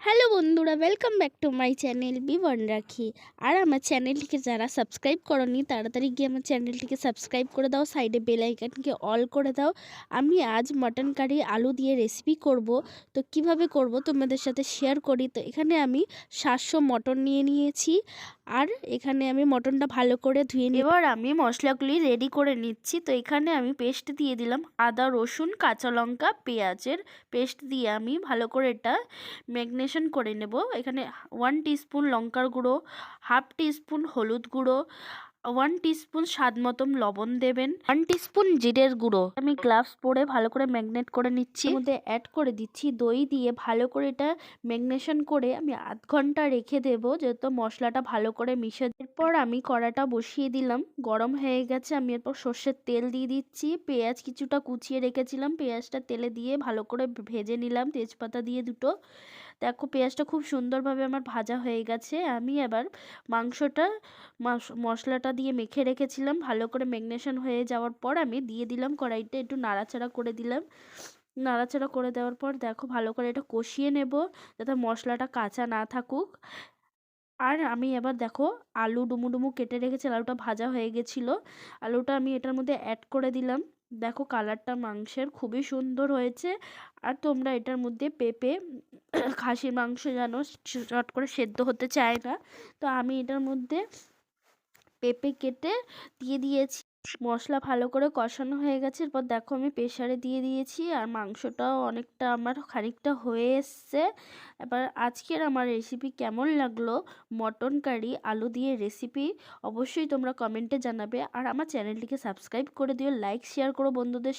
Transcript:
Hello বন্ধুরা welcome back to my channel বিবন রাখি আর আমার চ্যানেলটিকে যারা সাবস্ক্রাইব করনি, তাড়াতাড়ি গিয়ে আমার চ্যানেলটিকে সাবস্ক্রাইব করে দাও সাইডে বেল আইকনকে অল করে দাও। আমি আজ মটন কারি আলু দিয়ে রেসিপি করব। তো কীভাবে করব তোমাদের সাথে শেয়ার করি? তো এখানে আমি সাতশো মটন নিয়ে নিয়েছি। আর এখানে আমি মটনটা ভালো করে ধুয়ে নিই এবার আমি মশলাগুলি রেডি করে নিচ্ছি। তো এখানে আমি পেস্ট দিয়ে দিলাম আদা, রসুন, কাঁচা লঙ্কা, পেঁয়াজের পেস্ট দিয়ে আমি ভালো করে এটা ম্যাগনেশন করে নেব। এখানে ওয়ান টিস্পুন লঙ্কার গুঁড়ো হাফ টিস্পুন হলুদ গুঁড়ো ওয়ান টিস্পুন স্বাদ মতন লবণ দেবেন ওয়ান টিস্পুন জিরের গুঁড়ো। আমি গ্লাভস পরে ভালো করে ম্যাগনেট করে নিচ্ছি। মধ্যে অ্যাড করে দিচ্ছি দই দিয়ে ভালো করে এটা ম্যাগনেশন করে আমি আধ ঘণ্টা রেখে দেব যেহেতু মশলাটা ভালো করে মিশে এরপর আমি কড়াটা বসিয়ে দিলাম। গরম হয়ে গেছে আমি এরপর সর্ষের তেল দিয়ে দিচ্ছি। পেঁয়াজ কিছুটা কুচিয়ে রেখেছিলাম। পেঁয়াজটা তেলে দিয়ে ভালো করে ভেজে নিলাম। তেজপাতা দিয়ে দুটো। দেখো পেঁয়াজটা খুব সুন্দরভাবে আমার ভাজা হয়ে গেছে। আমি এবার মাংসটা মশলাটা দিয়ে মেখে রেখেছিলাম। ভালো করে ম্যাগনেশন হয়ে যাওয়ার পর আমি দিয়ে দিলাম কড়াইতে, একটু নাড়াচাড়া করে দিলাম। নাড়াচাড়া করে দেওয়ার পর দেখো ভালো করে এটা কষিয়ে নেব যাতে মশলাটা কাঁচা না থাকুক। আর আমি এবার দেখো আলু ডুমু ডুমু কেটে রেখেছি, আলুটা ভাজা হয়ে গেছিল। আলুটা আমি এটার মধ্যে অ্যাড করে দিলাম। দেখো কালারটা মাংসের খুবই সুন্দর হয়েছে। আর তোমরা এটার মধ্যে পেঁপে, খাসির মাংস যেন চট করে সেদ্ধ হতে চায় না। তো আমি এটার মধ্যে পেঁপে কেটে দিয়ে দিয়েছি। মশলা ভালো করে কষানো হয়ে গেছে। এরপর দেখো আমি প্রেশারে দিয়ে দিয়েছি আর মাংসটাও অনেকটা আমার খানিকটা হয়ে এসছে। এবার আজকের আমার রেসিপি কেমন লাগল? মটন কারি, আলু দিয়ে রেসিপি অবশ্যই তোমরা কমেন্টে জানাবে। আর আমার চ্যানেলটিকে সাবস্ক্রাইব করে দিও লাইক শেয়ার করো বন্ধুদের